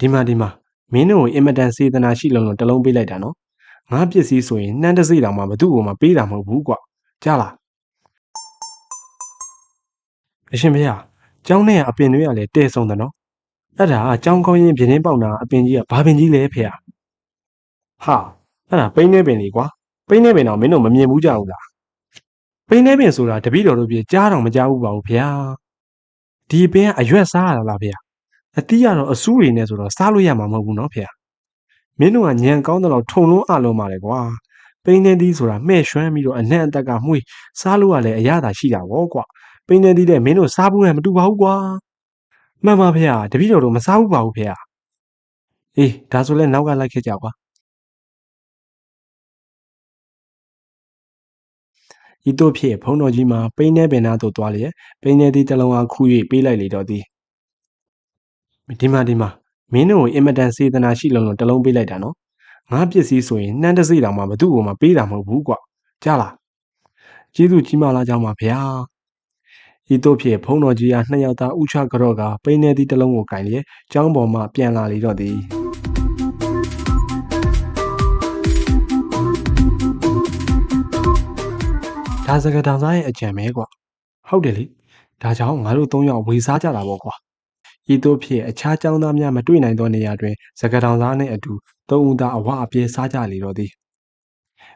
ဒီမှာဒီမှာမင်းတို့ကိုအင်မတန်စေတနာရှိလုံးလုံးတစ်လုံးပေးလိုက်တာနော်ငါပစ္စည်းဆိုရင်နှမ်းတစ်စိတောင်မှဘသူ့ကိုမှပေးတာမဟုတ်ဘူးကွာကြားလားအရှင်ဖေဟာကျောင်းထဲကအပင်တွေကလည်းတဲဆုံးတယ်နော်အဲ့ဒါကကျောင်းကောင်းရင်ပြင်းင်းပေါက်တာအပင်ကြီးကဘာပင်ကြီးလဲဖေဟာဟာအဲ့ဒါပိန်းနေပင်လေကွာပိန်းနေပင်တော့မင်းတို့မမြင်ဘူးကြဘူးလားပိန်းနေပင်ဆိုတာတပည့်တော်တို့ပြေကြားတော့မကြားဘူးပါဘူးဖေဟာဒီပင်ကအရွက်စားရတာလားဖေဟာ အတီးကတော့အဆူတွေနဲ့ဆိုတော့စားလို့ရမှာမဟုတ်ဘူးနော်ဖေ။မင်းတို့ကညံကောင်းတော့ထုံလုံးအလုံးပါလေကွာ။ပိန်းနေသည်ဆိုတာမှဲ့ရွှမ်းပြီးတော့အနှံ့အသက်ကမှုစားလို့ကလည်းအရသာရှိတာပေါ့ကွာ။ပိန်းနေသည်တဲ့မင်းတို့စားဘူးနဲ့မတူပါဘူးကွာ။မှန်ပါဖေ။တပည့်တော်တို့မစားဘူးပါဘူးဖေ။အေးဒါဆိုလဲနောက်ကလိုက်ခဲ့ကြကွာ။ဤတို့ဖြင့်ဘုံတော်ကြီးမှာပိန်းနေပင်နာသို့သွားလျက်ပိန်းနေသည့်တလုံးအားခူး၍ပေးလိုက်လေတော့သည် ဒီမှာဒီမှာမင်းတို့ကိုအင်မတန်စေတနာရှိလုံးလုံးတစ်လုံးပေးလိုက်တာနော်ငါပစ္စည်းဆိုရင်နှမ်းတစ်စိတောင်မှဘသူ့ကိုမှပေးတာမဟုတ်ဘူးကွာကြားလားကျေးဇူးကြီးမားလားကြောင်းပါဗျာဤတို့ဖြင့်ဖုံတော်ကြီးအားနှစ်ယောက်သားဥချကြော့ကပိန်းနေသည့်တစ်လုံးကိုကင်လျက်ကျောင်းပေါ်မှပြန်လာလေတော့သည်ဒါစကတောင်သားရဲ့အကြံပဲကွာဟုတ်တယ်လေဒါကြောင့်ငါတို့သုံးယောက်ဝေစားကြတာပေါ့ကွာ ဤသို့ဖြင့်အခြားကျောင်းသားများမတွေ့နိုင်သောနေရာတွင်စကတောင်သားနှင့်အတူသုံးဦးသားအဝအပြဲစားကြလေတော့သည်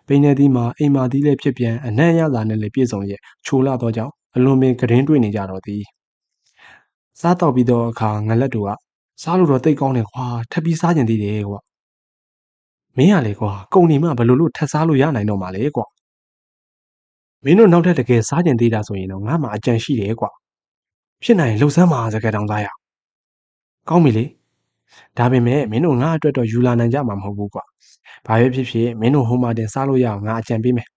ပိန်နေသည်မှာအိမ်မာသည်လည်းဖြစ်ပြန်အနံ့ရလာနှင့်လည်းပြည့်စုံရဲ့ချိုလာသောကြောင့်အလွန်ပင်ကရင်တွေ့နေကြတော့သည်စားတော့ပြီးသောအခါငလက်တို့ကစားလို့တော့တိတ်ကောင်းတယ်ခွာထပ်ပြီးစားကျင်သေးတယ်ကွာမင်းရလေကွာကုံနေမှဘလို့လို့ထပ်စားလို့ရနိုင်တော့မှာလေကွာမင်းတို့နောက်ထပ်တကယ်စားကျင်သေးတာဆိုရင်တော့ငါမှအကြံရှိတယ်ကွာဖြစ်နိုင်လှုပ်ဆန်းမှာစကတောင်သားရ ကောင်းပြီလေဒါပေမဲ့မင်းတို့ငါအတွက်တော့ယူလာနိုင်ကြမှာမဟုတ်ဘူးကွာဘာပဲဖြစ်ဖြစ်မင်းတို့ဟိုမှာတင်စားလို့ရအောင်ငါအကြံပေးမယ်